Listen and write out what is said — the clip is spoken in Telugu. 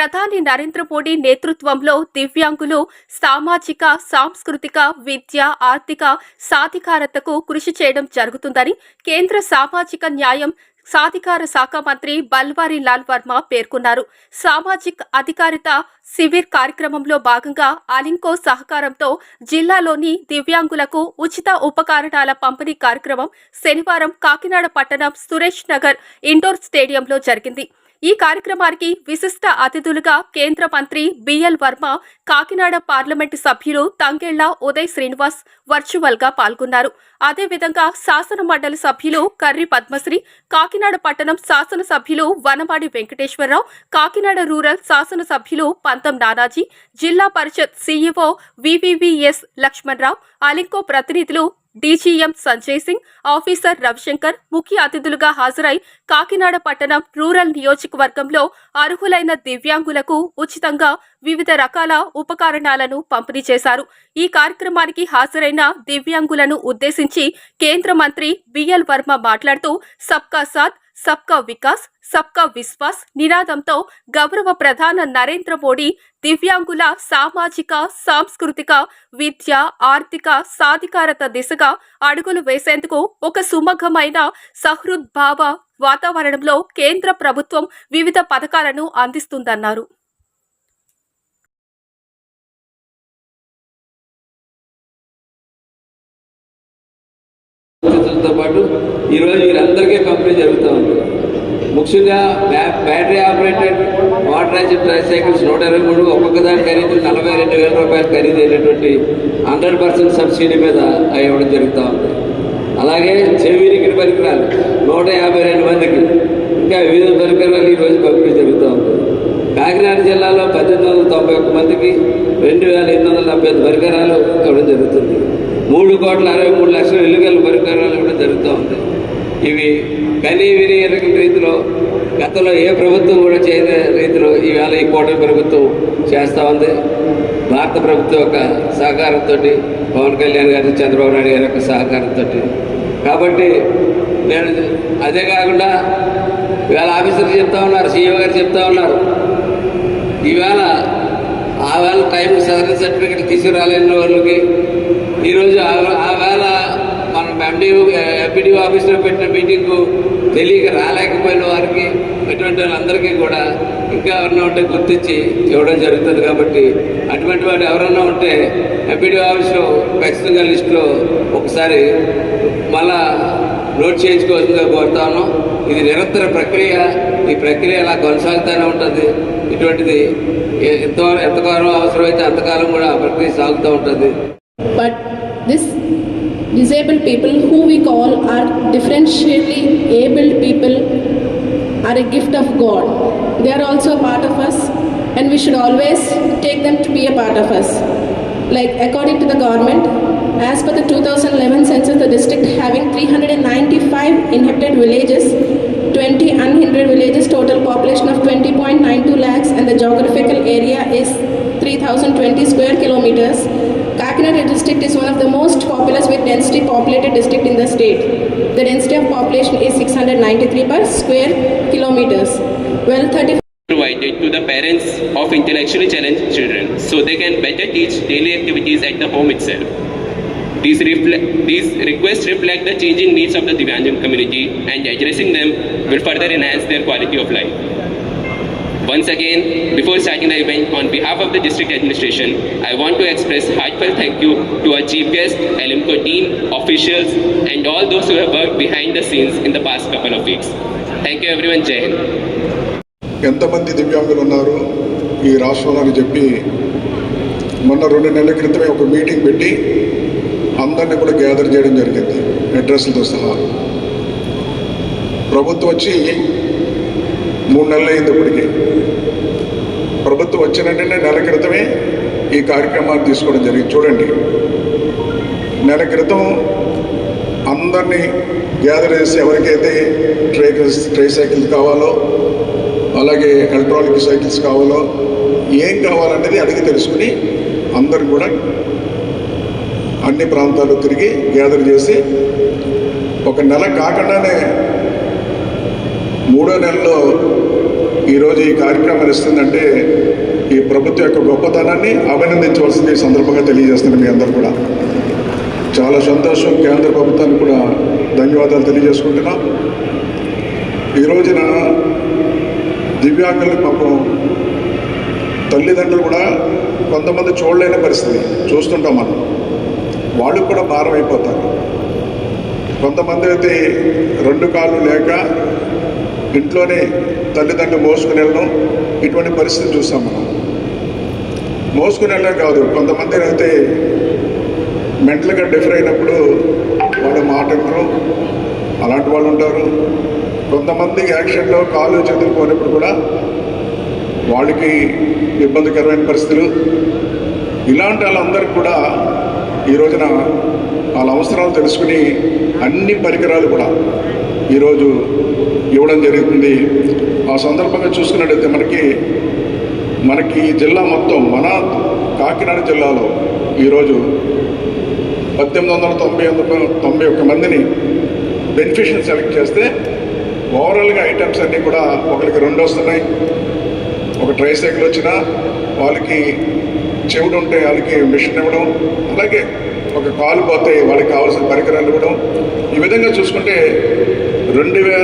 ప్రధాని నరేంద్ర మోడీ నేతృత్వంలో దివ్యాంగులు సామాజిక సాంస్కృతిక విద్య ఆర్థిక సాధికారతకు కృషి చేయడం జరుగుతుందని కేంద్ర సామాజిక న్యాయం సాధికార శాఖ మంత్రి బల్వారి లాల్ వర్మ పేర్కొన్నారు. సామాజిక అధికారిత శిబిర్ కార్యక్రమంలో భాగంగా అలింకో సహకారంతో జిల్లాలోని దివ్యాంగులకు ఉచిత ఉపకరణాల పంపిణీ కార్యక్రమం శనివారం కాకినాడ పట్టణం సురేష్ నగర్ ఇండోర్ స్టేడియంలో జరిగింది. ఈ కార్యక్రమానికి విశిష్ట అతిథులుగా కేంద్ర మంత్రి బిఎల్ వర్మ కాకినాడ పార్లమెంటు సభ్యులు తంగెళ్ళ ఉదయ్ శ్రీనివాస్ వర్చువల్గా పాల్గొన్నారు. అదేవిధంగా శాసన మండలి సభ్యులు కర్రి పద్మశ్రీ కాకినాడ పట్టణం శాసన సభ్యులు వనమాడి వెంకటేశ్వరరావు కాకినాడ రూరల్ శాసన సభ్యులు Pantham Nanaji Zilla Parishad CEO V V V S Lakshmanarao ALIMCO ప్రతినిధులు డీజీఎం సంజయ్ సింగ్ ఆఫీసర్ రవిశంకర్ ముఖ్య అతిథులుగా హాజరై కాకినాడ పట్టణం రూరల్ నియోజకవర్గంలో అర్హులైన దివ్యాంగులకు ఉచితంగా వివిధ రకాల ఉపకరణాలను పంపిణీ చేశారు. ఈ కార్యక్రమానికి హాజరైన దివ్యాంగులను ఉద్దేశించి కేంద్ర మంత్రి బిఎల్ వర్మ మాట్లాడుతూ సబ్కా సాత్ సబ్కా వికాస్ సబ్కా విశ్వాస్ నినాదంతో గౌరవ ప్రధాన నరేంద్ర మోడీ దివ్యాంగుల సామాజిక సాంస్కృతిక విద్య ఆర్థిక సాధికారత దిశగా అడుగులు వేసేందుకు ఒక సుమగమైన సహృద్భావ వాతావరణంలో కేంద్ర ప్రభుత్వం వివిధ పథకాలను అందిస్తుందన్నారు. పరిస్థితులతో పాటు ఈరోజు వీరందరికీ పంపిణీ జరుగుతూ ఉంది. ముఖ్యంగా బ్యాటరీ ఆపరేటెడ్ వాటరైజ్డ్ ట్రైసైకిల్స్ నూట ఇరవై మూడు ఒక్కొక్క దాని ఖరీదు నలభై రెండు వేల రూపాయలు ఖరీదైనటువంటి హండ్రెడ్ పర్సెంట్ సబ్సిడీ మీద ఇవ్వడం జరుగుతూ ఉంది. అలాగే చెవిరికిడి పరికరాలు నూట యాభై రెండు మందికి ఇంకా వివిధ పరికరాలు ఈరోజు పంపిణీ జరుగుతూ ఉంది. కాకినాడ జిల్లాలో పద్దెనిమిది వందల తొంభై ఒక్క మందికి రెండు వేల ఎనిమిది వందల డెబ్బై ఐదు పరికరాలు ఇవ్వడం జరుగుతుంది. మూడు కోట్ల అరవై మూడు లక్షల ఇల్లుగల పరికరాలు కూడా జరుగుతూ ఉంది. ఇవి కనీ విని రీతిలో గతంలో ఏ ప్రభుత్వం కూడా చేయని రీతిలో ఈవేళ ఈ కూటమి ప్రభుత్వం చేస్తూ ఉంది. భారత ప్రభుత్వం యొక్క సహకారంతో పవన్ కళ్యాణ్ గారి చంద్రబాబు నాయుడు గారి యొక్క సహకారంతో కాబట్టి నేను అదే కాకుండా ఇవాళ ఆఫీసర్లు చెప్తా ఉన్నారు సీఈఓ గారు చెప్తా ఉన్నారు. ఈవేళ ఆవేళ టైం సదరన్ సర్టిఫికెట్ తీసుకురాలేని వాళ్ళకి ఈరోజు ఆ వేళ మనం ఎండి ఎంపీడీ ఆఫీస్లో పెట్టిన మీటింగ్కు తెలియక రాలేకపోయిన వారికి అటువంటి వాళ్ళందరికీ కూడా ఇంకా ఎవరైనా ఉంటే గుర్తించి ఇవ్వడం జరుగుతుంది కాబట్టి అటువంటి వాడు ఎవరన్నా ఉంటే ఎంపీడీ ఆఫీస్లో ఖచ్చితంగా లిస్టులో ఒకసారి మళ్ళా నోట్ చేయించుకోవాల్సిందిగా కోరుతాను ఇది నిరంతర ప్రక్రియ. ఈ ప్రక్రియ అలా కొనసాగుతూనే ఉంటుంది. ఇటువంటిది ఎ- ఎంతో ఎంతకాలం అవసరమైతే అంతకాలం కూడా ఆ ప్రక్రియ సాగుతూ ఉంటుంది. But this disabled people who we call are differentially abled people are a gift of god. They are also a part of us and we should always take them to be a part of us. Like according to the government as per the 2011 census the district having 395 inhabited villages 20 unhindered villages total population of 20.92 lakhs and the geographical area is 3020 square kilometers. Kakinada district is of the most populous with density populated district in the state. The density of population is 693 per square kilometers. Well, 30 provided to the parents of intellectually challenged children so they can better teach daily activities at the home itself. These, reflect, these requests reflect the changing needs of the Divyanjan community and addressing them will further enhance their quality of life. Once again, before starting the event, on behalf of the district administration, I want to express heartfelt thank you to our chief guest, Elimco team, officials, and all those who have worked behind the scenes in the past couple of weeks. Thank you everyone, Jai Hind. ఎంతమంది దివ్యాంగులు ఉన్నారు ఈ రాష్ట్రంలో అని చెప్పి మొన్న రెండు నెలల క్రితమే ఒక మీటింగ్ పెట్టి అందరినీ కూడా గ్యాదర్ చేయడం జరిగింది అడ్రస్లతో సహా ప్రభుత్వం వచ్చి మూడు నెలలు అయింది ఇప్పటికి. ప్రభుత్వం వచ్చిన వెంటనే నెల క్రితమే ఈ కార్యక్రమాన్ని తీసుకోవడం జరిగింది. చూడండి. నెల క్రితం అందరినీ గ్యాదర్ చేసి ఎవరికైతే ట్రై ట్రై సైకిల్స్ కావాలో అలాగే ఎలక్ట్రానిక్ సైకిల్స్ కావాలో ఏం కావాలనేది అడిగి తెలుసుకుని అందరు కూడా అన్ని ప్రాంతాలు తిరిగి గ్యాదర్ చేసి ఒక నెల కాకుండానే మూడో నెలలో ఈరోజు ఈ కార్యక్రమం ఇస్తుందంటే ఈ ప్రభుత్వం యొక్క గొప్పతనాన్ని అభినందించవలసింది ఈ సందర్భంగా తెలియజేస్తున్నాను మీ అందరూ కూడా. చాలా సంతోషం కేంద్ర ప్రభుత్వానికి కూడా ధన్యవాదాలు తెలియజేసుకుంటున్నాం. ఈ రోజున దివ్యాంగులకు పాపం తల్లిదండ్రులు కూడా కొంతమంది చూడలేని పరిస్థితి చూస్తుంటాం మనం. వాళ్ళకు కూడా భారం అయిపోతారు కొంతమంది అయితే రెండు కాళ్ళు లేక ఇంట్లోనే తల్లిదండ్రులు మోసుకుని వెళ్ళడం ఇటువంటి పరిస్థితి చూస్తాం మనం. మోసుకుని వెళ్ళడం కాదు కొంతమంది అయితే మెంటల్గా డిఫర్ అయినప్పుడు వాళ్ళు మాట అలాంటి వాళ్ళు ఉంటారు. కొంతమంది యాక్షన్లో కాలు చేతులు పోయినప్పుడు కూడా వాళ్ళకి ఇబ్బందికరమైన పరిస్థితులు. ఇలాంటి వాళ్ళందరికీ కూడా ఈ రోజున వాళ్ళ అవసరాలు తెలుసుకుని అన్ని పరికరాలు కూడా ఈరోజు ఇవ్వడం జరుగుతుంది. ఆ సందర్భంగా చూసుకున్నట్టయితే మనకి మనకి ఈ జిల్లా మొత్తం మన కాకినాడ జిల్లాలో ఈరోజు పద్దెనిమిది వందల తొంభై ఒక్క- తొంభై ఒక్క మందిని బెనిఫిషియల్ సెలెక్ట్ చేస్తే ఓవరాల్గా ఐటమ్స్ అన్నీ కూడా ఒకరికి రెండు వస్తున్నాయి. ఒక ట్రై సైకిల్ వచ్చినా వాళ్ళకి చెవుడు ఉంటే వాళ్ళకి మిషన్ ఇవ్వడం అలాగే ఒక కాలు పోతే వాళ్ళకి కావాల్సిన పరికరాలు ఇవ్వడం. ఈ విధంగా చూసుకుంటే రెండు వేల